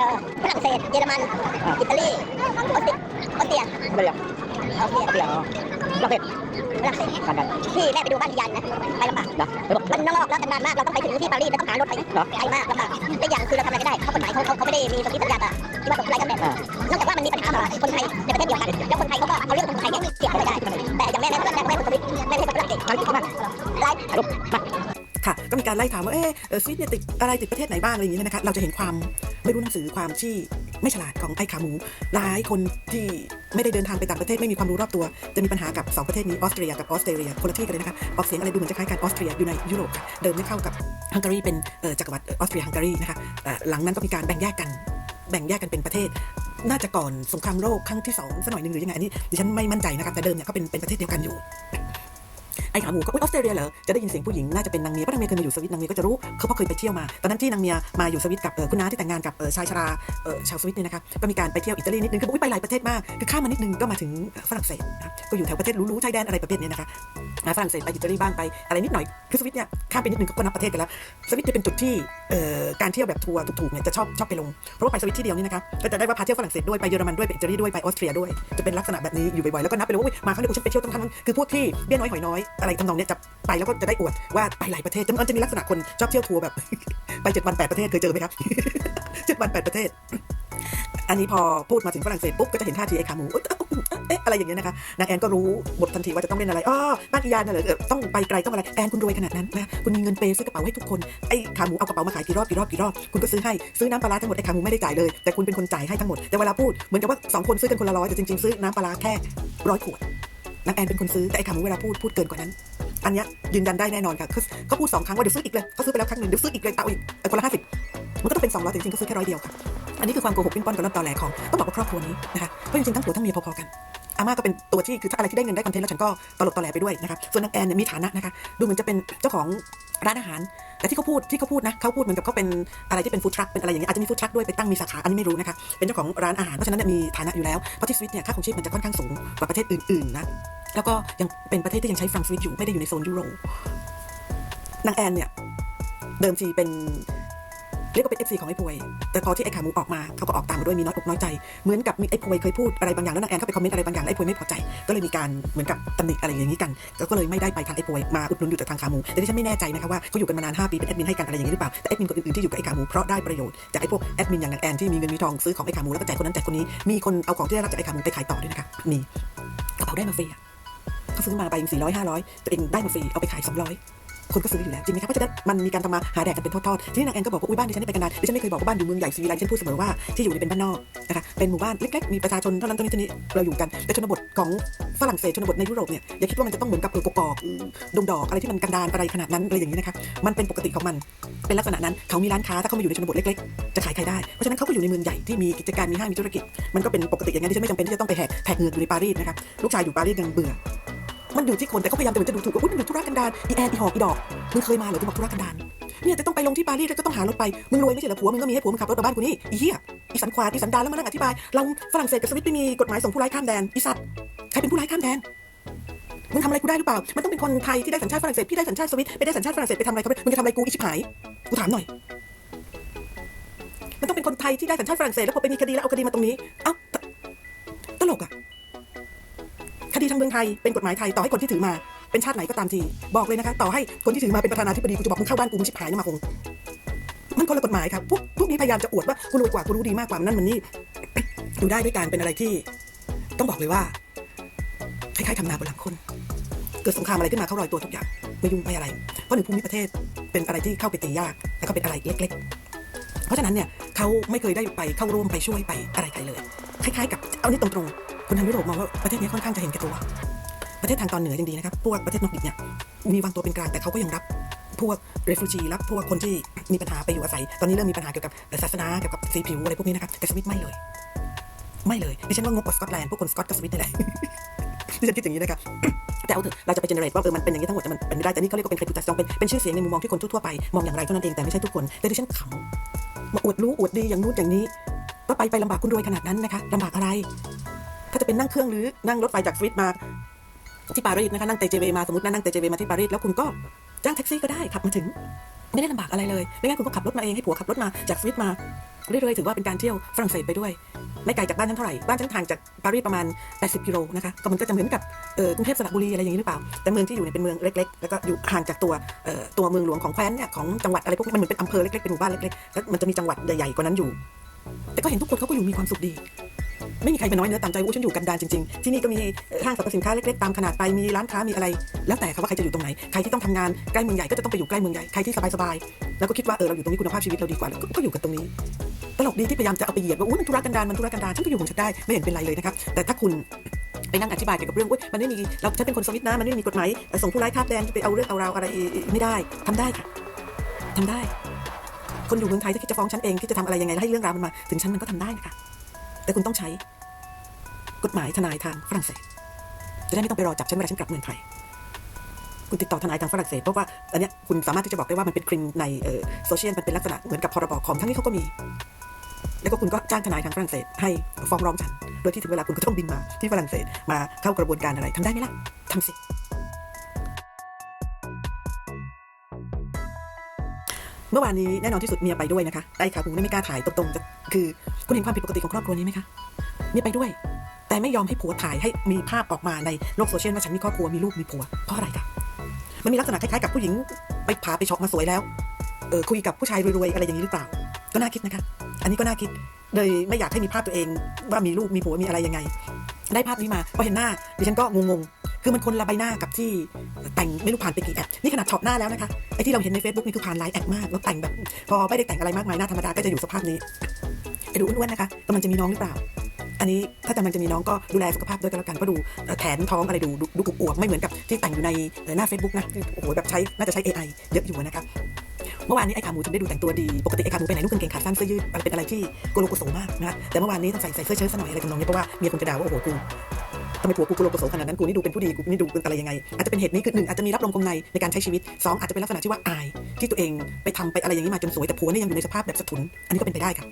อฝรั่งเศส เยอรมันอ่าอิตาลีออสเตรียออสเตรียไม่เลยออสเตรียเปลี่ยนประเภทฝรั่งเศสผ่านกันที่แม่ไปดูบ้านพิยานนะ ไปลำบากนะแล้วบอกมันนอกแล้วกันดานมาก เราต้องไปถึงที่ปารีสแล้วต้องหารถไปเหรอไกลมากลำบากแต่อย่างคือเราทำอะไรก็ได้เพราะกฎหมายเขาเขาเขาไม่ได้มีสนธิสัญญากับที่ว่าตกลายกันแบบอ่านอกจากว่ามันมีปัญหากับคนไทยในประเทศเดียวกัน แล้วคนไทยเขาก็เอาเรื่องคนไทยเนี่ยเกี่ยวไม่ได้ แต่อย่างแม่แม่แม่แม่คนสวิตแม่ไม่ใช่คนฝรั่งเศสมันคิดมากไลฟ์ถ่ายรูปมาค่ะก็มีการไล่ถามว่าเออเออสวิตเนี่ยติดอะไรติดประเทศไหนบ้างอะไรอย่างเงี้ยนะคะเราจะเห็นความ ไม่รู้หนังสือความที่ไม่ฉลาดของไอ้ขาหมู หลายคนที่ไม่ได้เดินทางไปต่างประเทศไม่มีความรู้รอบตัว จะมีปัญหากับสองประเทศนี้ออสเตรียกับออสเตรเลียคนละที่กันเลยนะคะออกเสียงอะไรดูเหมือนจะคล้ายกันออสเตรียอยู่ในยุโรปค่ะเดิมไม่เข้ากับฮังการีเป็นจักรวรรดิออสเตรียฮังการีนะคะหลังนั้นก็มีการแบ่งแยกกันแบ่งแยกกันเป็นประเทศ น่าจะก่อนสงครามโลกครั้งที่สองสักหน่อยหนึ่งหรือยังไงอันนี้ดิฉันไม่มั่นใจนะคะแต่เดิมเนี่ยก็เป็นเป็นประเทศเดียวกันอยู่ ไอ้ขาหมูก็อุ๊ยออสเตรเลียเหรอจะได้ยินเสียงผู้หญิงน่าจะเป็นนางเมียเพราะนางเมียเคยมาอยู่สวิตนางเมียก็จะรู้เขาเพราะเคยไปเที่ยวมาตอนนั้นที่นางเมียมาอยู่สวิตกับคุณน้าที่แต่งงานกับชายชราชาวสวิตเนี่ยนะคะก็มีการไปเที่ยวอิตาลีนิดนึงคืออุ๊ยไปหลายประเทศมากคือข้ามมานิดนึงก็มาถึงฝรั่งเศสนะก็อยู่แถวประเทศรู้ๆชายแดนอะไรประเภทนี้นะคะฝรั่งเศสไปอิตาลีบ้างไปอะไรนิดหน่อยคือสวิตเนี่ยข้ามไปนิดนึงก็นับประเทศกันแล้วสวิตจะเป็นจุดที่การเที่ยวแบบทัวร์ถูกๆเนี่ยจะชอบชอบไปลงเพราะว่าไปสวิตที่เดียวนี่นะคะก็จะได้ว่าพาเที่ยวฝรั่งเศสด้วยไปเยอรมันด้วยไปอิตาลีด้วยไปออสเตรียด้วยจะเป็นลักษณะแบบนี้อยู่บ่อยๆแล้วก็นับไปเลยว่ามาครั้งนี้กูฉันไปเที่ยวต้องทำนั้นคือพวกที่เบี้ยน้อยหอยน้อยอะไรทำนองเนี้ยจะไปแล้วก็จะได้อวดว่าไปหลายประเทศจะมันจะมีลักษณะคนชอบเที่ยวทัวร์แบบ ไปเจ็ดวันแปดประเทศเคยเจอไหมครับเจ็ดวันแปดประเทศ อันนี้พอพูดมาถึงฝรั่งเศสปุ๊บก็จะเห็นท่าทีไอ้ขาหมูเอ๊ะอะไรอย่างเงี้ยนะคะนางแอนก็รู้บททันทีว่าจะต้องเล่นอะไรอ๋อบ้านอียานน่ะเหรอต้องไปไกลต้องอะไรแอนคุณรวยขนาดนั้นนะคุณมีเงินเปย์ซื้อกระเป๋าให้ทุกคนไอ้ขาหมูเอากระเป๋ามาขายกี่รอบกี่รอบกี่รอบคุณก็ซื้อให้ซื้อน้ำปลาร้าทั้งหมดไอ้ขาหมูไม่ได้จ่ายเลย แต่คุณเป็นคนจ่ายให้ทั้งหมดแต่เวลาพูดเหมือนกับว่าสองคนซื้อกันคนละร้อยแต่จริงๆซื้อน้ำปลาแค่ร้อยขวด นางแอนเป็นคนซื้อแต่ไอ้ขาหมูเวลาพูดพูดเกินกว่านั้น อันเนี้ยยืนยันได้แน่นอนค่ะเขาเขาพูดสองครั้งว่าเดี๋ยวซื้ออีกเลยเขาซื้อไปแล้วครั้งหนึ่งเดี๋ยวซื้ออีกเลยเอาอีกคนละห้าสิบมันก็ต้องเป็นสองร้อยแต่จริงๆก็ซื้อแค่ร้อยเดียวค่ะอันนี้คือความโกหกปิ้นป้อนกับรอบตอแหลของต้องบอกว่าครอบครัวนี้นะคะเพราะจริงๆทั้งผัวทั้งเมียพอๆกัน อาม่าก็เป็นตัวที่คือถ้าอะไรที่ได้เงินได้คอนเทนต์แล้วฉันก็ตลกตอแหลไปด้วยนะคะส่วนนางแอนเนี่ยมีฐานะนะคะดูเหมือนจะเป็นเจ้าของร้านอาหาร แต่ที่เขาพูดที่เขาพูดนะเขาพูดเหมือนกับเขาเป็นอะไรที่เป็นฟู้ดทรัคเป็นอะไรอย่างเงี้ยอาจจะมีฟู้ดทรัคด้วยไปตั้งมีสาขาอันนี้ไม่รู้นะคะเป็นเจ้าของร้านอาหารเพราะฉะนั้นเนี่ยมีฐานะอยู่แล้วเพราะที่สวิตเนี่ยค่าของชีพมันจะค่อนข้างสูงกว่าประเทศอื่นๆนะแล้วก็ยังเป็นประเทศที่ยังใช้ฟรังสวิตอยู่ไม่ได้อยู่ในโซนยุโรปนางแอนเนี่ยเดิมทีเป็น เรียกว่าเป็น FC ของไอ้พวย แต่พอที่ไอ้ขาหมูออกมาเขาก็ออกตามมาด้วยมีน้อยอกน้อยใจ เหมือนกับมีไอ้พวยเคยพูดอะไรบางอย่างแล้วนางแอนเข้าไปคอมเมนต์อะไรบางอย่างแล้วไอ้พวยไม่พอใจ ก็เลยมีการเหมือนกับตำหนิอะไรอย่างนี้กัน ก็เลยไม่ได้ไปทางไอ้พวยมาอุดหนุนอยู่แต่ทางขาหมู แต่ที่ฉันไม่แน่ใจนะคะว่าเขาอยู่กันมานาน5ปีเป็นแอดมินให้กันอะไรอย่างนี้หรือเปล่า แต่แอดมินคนอื่นๆที่อยู่กับไอ้ขาหมูเพราะได้ประโยชน์จากไอ้พวกแอดมินอย่างนางแอนที่มีเงินมีทองซื้อของไอ้ขาหมูแล้วก็แจกคนนั้นแจกคนนี้ มีคนเอาของที่ได้รับจากไอ้ขาหมูไปขายต่อด้วยนะคะมีกระเป๋าได้มาฟรีอะเขาซื้อมาใบสี่ร้อยห้าร้อยตัวเองได้มาฟรีเอาไปขายสองร้อย คนก็ซื้ออยู่แล้วจริงไหมครับเพราะฉะนั้นมันมีการทำมาหาแดกกันเป็นทอดๆที่นางแอนก็บอกว่าอุ้ยบ้านดิฉันนี่ไปกันนานดิฉันไม่เคยบอกว่าบ้านอยู่เมืองใหญ่ซีวิไลฉันพูดเสมอว่าที่อยู่นี่เป็นบ้านนอกนะคะเป็นหมู่บ้านเล็กๆมีประชาชนเท่านั้นเท่านี้เท่านี้เราอยู่กันแต่ชนบทของฝรั่งเศสชนบทในยุโรปเนี่ยอย่าคิดว่ามันจะต้องเหมือนกับเออกกอกดงดอกอะไรที่มันกันดารอะไรขนาดนั้นอะไรอย่างนี้นะคะมันเป็นปกติของมันเป็นลักษณะนั้นเขามีร้านค้าถ้าเขามาอยู่ในชนบทเล็กๆจะขายใครได้เพราะฉะนั้นเขาก็อยู่ในเมืองใหญ่ที่มีกิจการมีห้างมีธุรกิจ มันก็เป็นปกติอย่างนั้นดิฉันไม่จำเป็นที่จะต้องไปแหกแหกเงือกอยู่ในปารีสนะคะลูกชายอยู่ปารีสยังเบื่อ มันอยู่ที่คนแต่เขาพยายามจะเหมือนจะดูถูกว่าอุ้ยมันอยู่ธุรกันดารอีแอนอีหอกอีดอกมึงเคยมาเหรอที่บอกธุรกันดารเนี่ยจะต้องไปลงที่ปารีสแล้วก็ต้องหารถไปมึงรวยไม่ใช่เหรอผัวมึงก็มีให้ผัวมึงขับรถมาบ้านกูนี่อีเหี้ยอีสันควาอีสันดานแล้วมานั่งอธิบาย เราฝรั่งเศสกับสวิตไม่มีกฎหมายส่งผู้ร้ายข้ามแดนอีสัตว์ใครเป็นผู้ร้ายข้ามแดนมึงทำอะไรกูได้หรือเปล่า มันต้องเป็นคนไทยที่ได้สัญชาติฝรั่งเศสพี่ได้สัญชาติสวิตไปได้สัญชาติฝรั่งเศสไปทำอะไรเขามึงจะทำอะไรกูอีชิบหายกูถามหน่อย มันต้องเป็นคนไทยที่ได้สัญชาติฝรั่งเศสแล้วพอไปมีคดีแล้วเอาคดีมาตรงนี้ เอ้า ดีทางเมืองไทยเป็นกฎหมายไทยต่อให้คนที่ถือมาเป็นชาติไหนก็ตามทีบอกเลยนะคะ ต่อให้คนที่ถือมาเป็นประธานาธิบดีกูจะบอกมึงเข้าบ้านกูมึงชิบหายนะมาคงมันคนละกฎหมายครับพวกพวกนี้พยายามจะอวดว่ากูรวยกว่ากูรู้ดีมากกว่ามันนั่นมันนี่อยู่ได้ด้วยการเป็นอะไรที่ ต้องบอกเลยว่าคล้ายๆทำนาบนหลังคน เกิดสงครามอะไรขึ้นมาเขาลอยตัวทุกอย่างไม่ยุ่งไม่อะไร เพราะหนึ่งภูมิประเทศเป็นอะไรที่เข้าไปตียากแล้วก็เป็นอะไรเล็ก ๆ เพราะฉะนั้นเนี่ยเขาไม่เคยได้ไปเข้าร่วมไปช่วยไปอะไรใครเลย คล้ายๆ กับเอานี่ตรงๆ คนทางยุโรปมองว่าประเทศนี้ค่อนข้างจะเห็นแก่ตัว ประเทศทางตอนเหนือยังดีนะครับ พวกประเทศนอกดิบเนี่ยมีวางตัวเป็นกลางแต่เขาก็ยังรับพวกเรฟูจีรับพวกคนที่มีปัญหาไปอยู่อาศัย ตอนนี้เริ่มมีปัญหาเกี่ยวกับศาสนาเกี่ยวกับสีผิวอะไรพวกนี้นะครับ แต่สวิตไม่เลย ไม่เลยดิฉันว่างกกว่าสกอตแลนด์พวกคนสกอตกับสวิตนี่แหละดิฉันคิดอย่างนี้นะครับแต่เอาเถอะเราจะไปเจเนเรตว่าเออมันเป็นอย่างนี้ทั้งหมดแต่มันเป็นไม่ได้แต่นี่เขาเรียกว่าเป็น reputation เป็นเป็นชื่อเสียงในมุมมองที่คนทั่วไปมองอย่างไรเท่านั้นเองแต่ไม่ใช่ทุกคนแต่ดิฉันขำมาอวดรู้อวดดีอย่างนู้นอย่างนี้ว่าไปไปลำบากคุณรวยขนาดนั้นนะคะลำบากอะไร ถ้าจะเป็นนั่งเครื่องหรือนั่งรถไฟจากสวิตมาที่ปารีสนะคะนั่งเตจเวมาสมมตินั่งเตจเวมาที่ปารีสแล้วคุณก็จ้างแท็กซี่ก็ได้ขับมาถึง ไม่ได้ลำบากอะไรเลยไม่งั้นคุณก็ขับรถมาเองให้ผัวขับรถมาจากสวิตมาเรื่อยๆถือว่าเป็นการเที่ยวฝรั่งเศสไปด้วย ไม่ไกลจากบ้านฉันเท่าไหร่ บ้านฉันห่างจากปารีสประมาณ 80 กิโลนะคะก็มันก็จะเหมือนกับกรุงเทพสระบุรีอะไรอย่างนี้หรือเปล่า แต่เมืองที่อยู่เนี่ยเป็นเมืองเล็กๆ แล้วก็อยู่ห่างจากตัวตัวเมืองหลวงของแคว้นเนี่ยของจังหวัดอะไรพวกนี้มันเหมือนเป็นอำเภอเล็กๆเป็นหมู่บ้านเล็กๆแล้วมันจะมีจังหวัดใหญ่ๆกว่านั้นอยู่ แต่ก็เห็นทุกคนเขาก็อยู่มีความสุขดี ไม่มีใครเป็นน้อยเนื้อต่ำใจว่าฉันอยู่กันดารจริงๆ ที่นี่ก็มีห้างสรรพสินค้าเล็กๆตามขนาดไปมีร้านค้ามีอะไร แล้วแต่ค่ะว่าใครจะอยู่ตรงไหนใครที่ต้องทำงานใกล้เมืองใหญ่ก็จะต้องไปอยู่ใกล้เมืองใหญ่ใครที่สบายๆแล้วก็คิดว่าเออเราอยู่ตรงนี้คุณภาพชีวิตเราดีกว่าก็ก็อยู่กันตรงนี้ตลกดีที่พยายามจะเอาไปเหยียดว่าอุ้ยมันธุรกันดารมันธุรกันดารฉันก็อยู่ของฉันได้ไม่เห็นเป็นไรเลยนะครับแต่ถ้าคุณไปนั่งอธิบายเกี่ยวกับเรื่องอุ้ยมันไม่มีเราฉันเป็นคนสวิตนะมันไม่มีกฎหมายส่งผู้ร้ายข้ามแดนไปเอาเรื่องเอาราวอะไรไม่ได้ทำได้ค่ะทำได้ คนอยู่เมืองไทยถ้าคิดจะฟ้องฉันเองที่จะทำอะไรยังไงให้เรื่องราวมันมา ถึงฉันมันก็ทำได้นะคะ แต่คุณต้องใช้ กฎหมายทนายทางฝรั่งเศส จะได้ไม่ต้องไปรอจับฉันเวลาฉันกลับเมืองไทย คุณติดต่อทนายทางฝรั่งเศสเพราะว่าอันเนี้ยคุณสามารถที่จะบอกได้ว่ามันเป็นคริมในโซเชียลมันเป็นลักษณะเหมือนกับพรบคอมทั้งนี้เขาก็มี แล้วก็คุณก็จ้างทนายทางฝรั่งเศส ให้ฟ้องร้องฉัน โดยที่ถึงเวลาคุณก็ต้องบินมาที่ฝรั่งเศสมาเข้ากระบวนการอะไรทำได้ไหมล่ะทำสิเมื่อวานนี้แน่นอนที่สุดเมียไปด้วยนะคะได้ค่ะคุณไม่กล้าถ่ายตรงๆจะ คือคุณเห็นความผิดปกติของครอบครัวนี้ไหมคะเมียไปด้วย แต่ไม่ยอมให้ผัวถ่ายให้มีภาพออกมาในโลกโซเชียลว่าฉันมีครอบครัวมีลูกมีผัวเพราะอะไรคะมันมีลักษณะคล้ายๆกับผู้หญิงไปผาไปช็อกมาสวยแล้วเออคุยกับผู้ชายรวยๆอะไรอย่างนี้หรือเปล่า ก็น่าคิดนะคะ อันนี้ก็น่าคิดเลยไม่อยากให้มีภาพตัวเองว่ามีลูกมีผัวมีอะไรยังไง ได้ภาพนี้มาพอเห็นหน้าดิฉันก็งงๆคือมันคนละใบหน้ากับที่แต่งไม่รู้ผ่านไปกี่แอปนี่ขนาดช็อปหน้าแล้วนะคะไอ้ที่เราเห็นใน Facebook นี่คือผ่านไลน์แอดมากแล้วแต่งแบบ พอไม่ได้แต่งอะไรมากมายหน้าธรรมดาก็จะอยู่สภาพนี้ ดูอ้วนๆนะคะกำลังจะมีน้องหรือเปล่า อันนี้ถ้ากำลังจะมีน้องก็ดูแลสุขภาพด้วยกันแล้วกันก็ดูแขนท้องอะไรดูดูอวบไม่เหมือนกับที่แต่งอยู่ในหน้า Facebook นะโอ้โหแบบใช้น่าจะใช้ AI เยอะอยู่นะคะเมื่อวานนี้ไอ้ขาหมูถึงได้ดูแต่งตัวดี ปกติไอ้ขาหมูไปไหนลูกกางเกงขาสั้นเสื้อยืดอะไรเป็นอะไรที่โกโลโกโสมากนะแต่เมื่อวานนี้ต้องใส่ใส่เสื้อเชิ้ตซะหน่อยอะไรทำนองนี้เพราะว่าเมียคงจะด่าว่าโอ้โหกูทำไมผัวกูโกโลโกโสขนาดนั้นกูนี่ดูเป็นผู้ดีกูนี่ดูเป็นอะไรยังไง อาจจะเป็นเหตุนี้คือหนึ่งอาจจะมีรับลมคมในในการใช้ชีวิตสองอาจจะเป็นลักษณะที่ว่าอาย ที่ตัวเองไปทำไปอะไรอย่างนี้มาจนสวยแต่ผัวเนี่ยยังอยู่ในสภาพแบบสะทุน อันนี้ก็เป็นไปได้ค่ะ